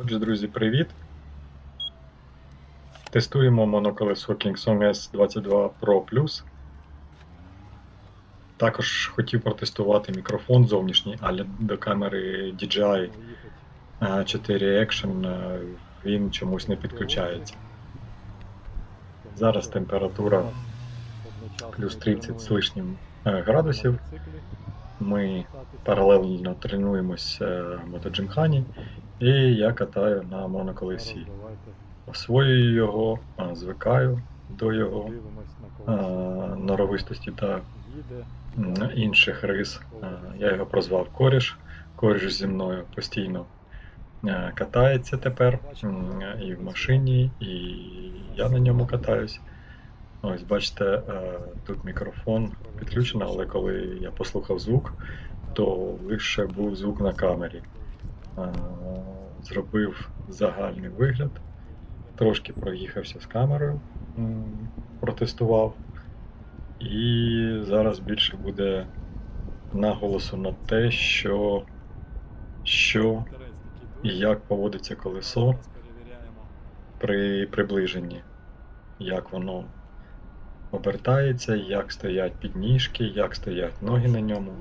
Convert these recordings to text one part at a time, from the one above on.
Отже, друзі, привіт! Тестуємо моноколесо Kingsong S22 Pro Plus. Також хотів протестувати мікрофон зовнішній, але до камери DJI е, 4 Action е, він чомусь не підключається. Зараз температура плюс 30 з лишнім е, градусів. Ми паралельно тренуємося в мотоджимхані, і я катаю на моноколесі. Освоюю його, звикаю до його а, норовистості та інших рис. Я його прозвав Коріш. Коріш зі мною постійно катається тепер і в машині, і я на ньому катаюсь. Ось бачите, тут мікрофон підключений, але коли я послухав звук, то лише був звук на камері. Е, Зробив загальний вигляд, трошки проїхався з камерою, протестував. І зараз більше буде наголосу на те, що, що і як поводиться колесо при приближенні, як воно обертається, як стоять підніжки, як стоять ноги на ньому.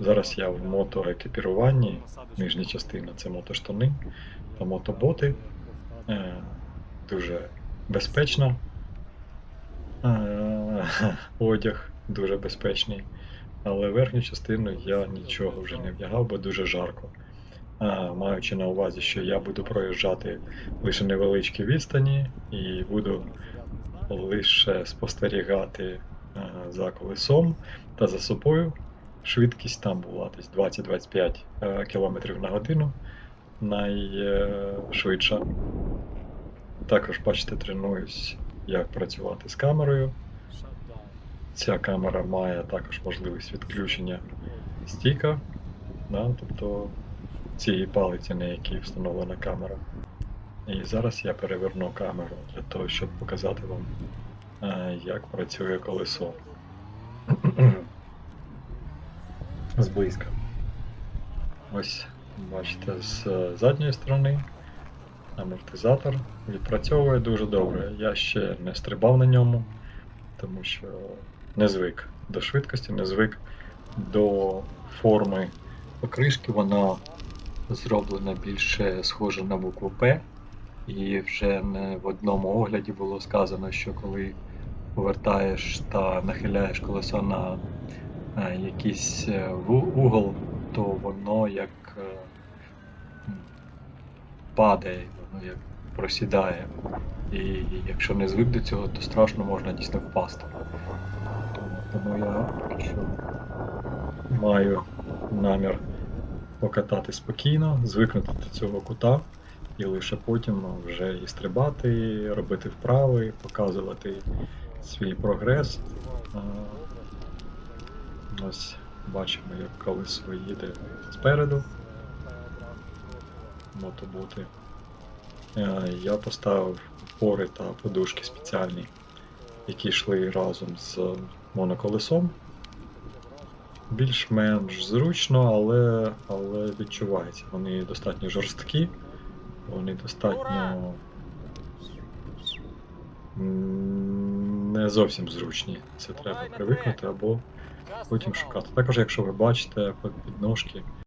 Зараз я в мотоекіпіруванні, нижня частина це мотоштани та мотоботи. Е, Дуже безпечно. Е, Одяг дуже безпечний. Але верхню частину я нічого вже не вдягав, бо дуже жарко. А, маючи на увазі, що я буду проїжджати лише невеличкі відстані і буду лише спостерігати е, за колесом та за собою. Швидкість там була десь 20-25 е, км на годину найшвидша. Також, бачите, тренуюсь, як працювати з камерою. Ця камера має також можливість відключення стіка, да, тобто цієї палиці, на якій встановлена камера. І зараз я переверну камеру для того, щоб показати вам, е, як працює колесо. Зблизька. Ось, бачите, з задньої сторони амортизатор відпрацьовує дуже добре. Я ще не стрибав на ньому, тому що не звик до швидкості, не звик до форми покришки. Вона зроблена більше схожа на букву П. І вже не в одному огляді було сказано, що коли повертаєш та нахиляєш колесо на е, якийсь е, угол, то воно як е, падає, воно як просідає. І якщо не звик до цього, то страшно можна дійсно впасти. Тому, я що маю намір покатати спокійно, звикнути до цього кута, і лише потім вже і стрибати, робити вправи, показувати свій прогрес. Ось бачимо, як колесо їде спереду. Мотоботи. Е, Я поставив пори та подушки спеціальні, які йшли разом з моноколесом. Більш-менш зручно, але, але відчувається. Вони достатньо жорсткі, вони достатньо не зовсім зручні. Це треба привикнути або потім шукати. Також, якщо ви бачите підножки,